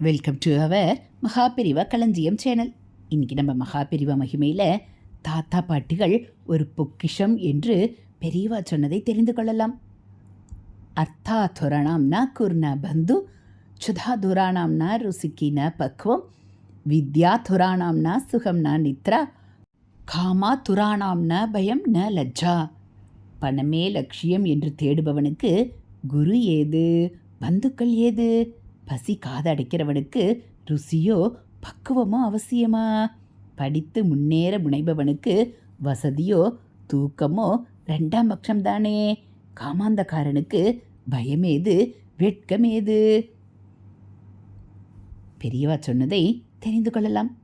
Welcome to our Mahaperiyava களஞ்சியம் channel இன்றைக்கி நம்ம மகாபிரிவா மகிமையில் தாத்தா பாட்டிகள் ஒரு பொக்கிஷம் என்று பெரியவா சொன்னதை தெரிந்து கொள்ளலாம். அர்த்தாதுரணாம்னா குர்ண பந்து சுதாதுராணாம்னா ருசிக்கின பக்குவம் வித்யா துராணாம்னா சுகம்னா நித்ரா காமா துராணாம்னா பயம் ந லஜ்ஜா. பணமே லட்சியம் என்று தேடுபவனுக்கு குரு ஏது பந்துக்கள் ஏது? பசி காதடைக்கிறவனுக்கு ருசியோ பக்குவமோ அவசியமா? படித்து முன்னேற முனைபவனுக்கு வசதியோ தூக்கமோ ரெண்டாம் பட்சம்தானே? காமாந்தக்காரனுக்கு பயமேது வெட்கமேது? பெரியவா சொன்னதை தெரிந்து கொள்ளலாம்.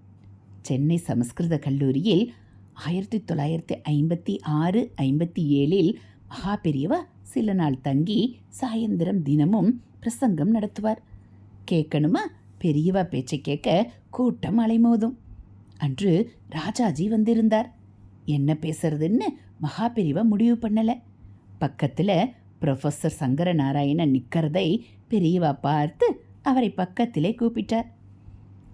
சென்னை சமஸ்கிருத கல்லூரியில் ஆயிரத்தி தொள்ளாயிரத்தி ஐம்பத்தி ஆறு ஐம்பத்தி ஏழில் மகா பெரியவா சில நாள் தங்கி சாயந்தரம் தினமும் பிரசங்கம் நடத்துவார். கேட்கணுமா? பெரியவா பேச்சை கேட்க கூட்டம் அலைமோதும். அன்று ராஜாஜி வந்திருந்தார். என்ன பேசுறதுன்னு மகா பெரியவா முடிவு பண்ணலை. பக்கத்தில் ப்ரொஃபஸர் சங்கர நாராயணன் நிற்கிறதை பெரியவா பார்த்து அவரை பக்கத்திலே கூப்பிட்டார்.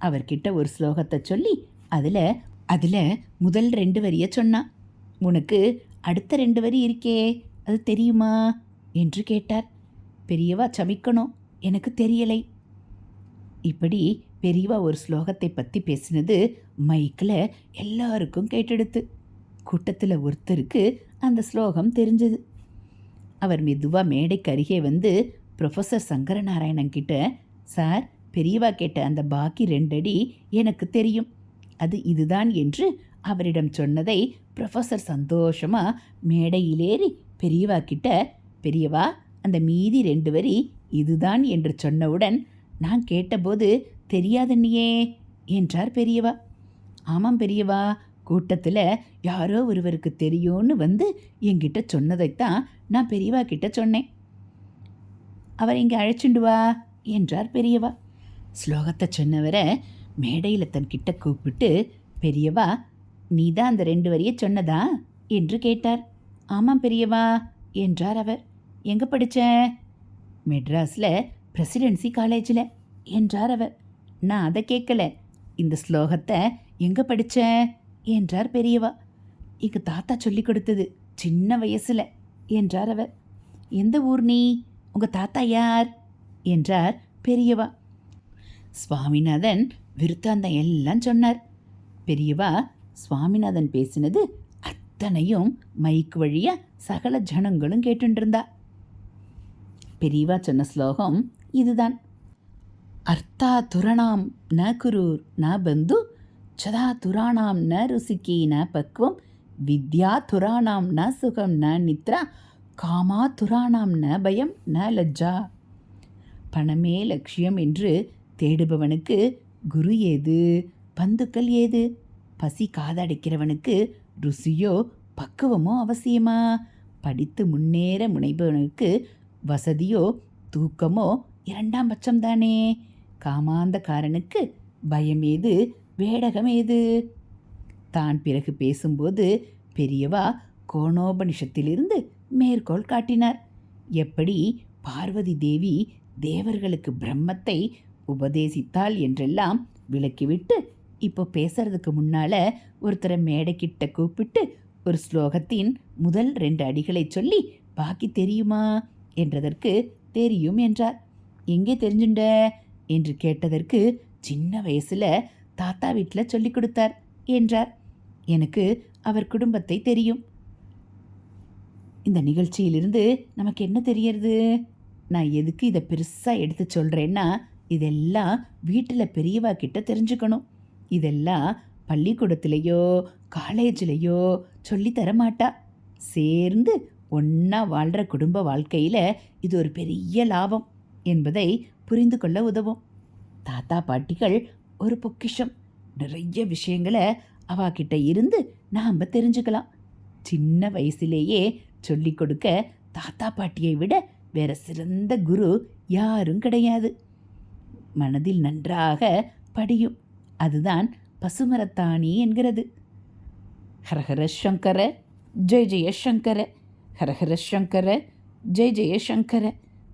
அவர்கிட்ட ஒரு ஸ்லோகத்தை சொல்லி அதில் அதில் முதல் ரெண்டு வரியை சொன்னான். உனக்கு அடுத்த ரெண்டு வரி இருக்கே அது தெரியுமா? என்று கேட்டார். பெரியவா சமிக்கணும் எனக்கு தெரியலை. இப்படி பெரியவா ஒரு ஸ்லோகத்தை பற்றி பேசினது மைக்கில் எல்லாருக்கும் கேட்டெடுத்து. கூட்டத்தில் ஒருத்தருக்கு அந்த ஸ்லோகம் தெரிஞ்சது. அவர் மெதுவாக மேடைக்கு அருகே வந்து ப்ரொஃபஸர் சங்கரநாராயணன் கிட்ட சார் பெரியவா கேட்ட அந்த பாக்கி ரெண்டடி எனக்கு தெரியும். அது இதுதான் என்று அவரிடம் சொன்னதை ப்ரொஃபஸர் சந்தோஷமாக மேடையிலேறி பெரியவா கிட்ட பெரியவா அந்த மீதி ரெண்டு வரி இதுதான் என்று சொன்னவுடன் நான் கேட்டபோது தெரியாதண்ணியே என்றார் பெரியவா. ஆமாம் பெரியவா கூட்டத்தில் யாரோ ஒருவருக்கு தெரியும்னு வந்து என்கிட்ட சொன்னதைத்தான் நான் பெரியவா கிட்ட சொன்னேன். அவர் இங்கே அழைச்சிண்டு வா என்றார் பெரியவா. ஸ்லோகத்தை சொன்னவரை மேடையில் தன்கிட்ட கூப்பிட்டு பெரியவா நீ தான் அந்த ரெண்டு வரியை சொன்னதா? என்று கேட்டார். ஆமாம் பெரியவா என்றார் அவர். எங்கே படித்த மெட்ராஸில் பிரசிடென்சி காலேஜில் என்றார் அவர். நான் அதை கேட்கல. இந்த ஸ்லோகத்தை எங்கே படித்த என்றார் பெரியவா. எங்கள் தாத்தா சொல்லி கொடுத்தது சின்ன வயசில் என்றார் அவர். எந்த ஊர் நீ? உங்கள் தாத்தா யார்? என்றார் பெரியவா. சுவாமிநாதன் விருத்தாந்தம் எல்லாம் சொன்னார். பெரியவா சுவாமிநாதன் பேசினது அத்தனையும் மைக்கு வழியாக சகல ஜனங்களும் கேட்டுருந்தா பெரியவா சொன்ன ஸ்லோகம் இதுதான். அர்த்தா துரணாம் ந குரூர் ந பந்து சதா துராணாம் ந ருசிக்கி ந பக்குவம் வித்யா துராணாம் ந சுகம் ந நித்ரா காமா துராணாம் ந பயம் ந லஜ்ஜா. பணமே லட்சியம் என்று தேடுபவனுக்கு குரு ஏது? பந்துக்கள் ஏது? பசி காதடைக்கிறவனுக்கு ருசியோ பக்குவமோ அவசியமா? படித்து முன்னேற முனைபவனுக்கு வசதியோ தூக்கமோ இரண்டாம் பட்சம்தானே? காமாந்தக்காரனுக்கு பயமேது வேடகமேது? தான் பிறகு பேசும்போது பெரியவா கோணோபனிஷத்திலிருந்து மேற்கோள் காட்டினார். எப்படி பார்வதி தேவி தேவர்களுக்கு பிரம்மத்தை உபதேசித்தாள் என்றெல்லாம் விளக்கிவிட்டு இப்போ பேசுறதுக்கு முன்னால ஒருத்தரை மேடைக்கிட்ட கூப்பிட்டு ஒரு ஸ்லோகத்தின் முதல் ரெண்டு அடிகளை சொல்லி பாக்கி தெரியுமா? என்றதற்கு தெரியும் என்றார். எங்கே தெரிஞ்சுண்ட? என்று கேட்டதற்கு சின்ன வயசுல தாத்தா வீட்டில் சொல்லி கொடுத்தார் என்றார். எனக்கு அவர் குடும்பத்தை தெரியும். இந்த நிகழ்ச்சியிலிருந்து நமக்கு என்ன தெரியறது? நான் எதுக்கு இதை பெருசாக எடுத்து சொல்கிறேன்னா இதெல்லாம் வீட்டில் பெரியவா கிட்ட தெரிஞ்சுக்கணும். இதெல்லாம் பள்ளிக்கூடத்துலேயோ காலேஜ்லேயோ சொல்லித்தர மாட்டா. சேர்ந்து ஒன்றா வாழ்கிற குடும்ப வாழ்க்கையில் இது ஒரு பெரிய லாபம். என்பதை புரிந்து கொள்ள உதவும். தாத்தா பாட்டிகள் ஒரு பொக்கிஷம். நிறைய விஷயங்களை அவாகிட்ட இருந்து நாம் தெரிஞ்சுக்கலாம். சின்ன வயசுலேயே சொல்லிக் கொடுக்க தாத்தா பாட்டியை விட வேற சிறந்த குரு யாரும் கிடையாது. மனதில் நன்றாக படியும். அதுதான் பசுமரத்தாணி என்கிறது. ஹரஹர சங்கர ஜெய ஜெய சங்கர. ஹரஹர சங்கர ஜெய ஜெய சங்கரை.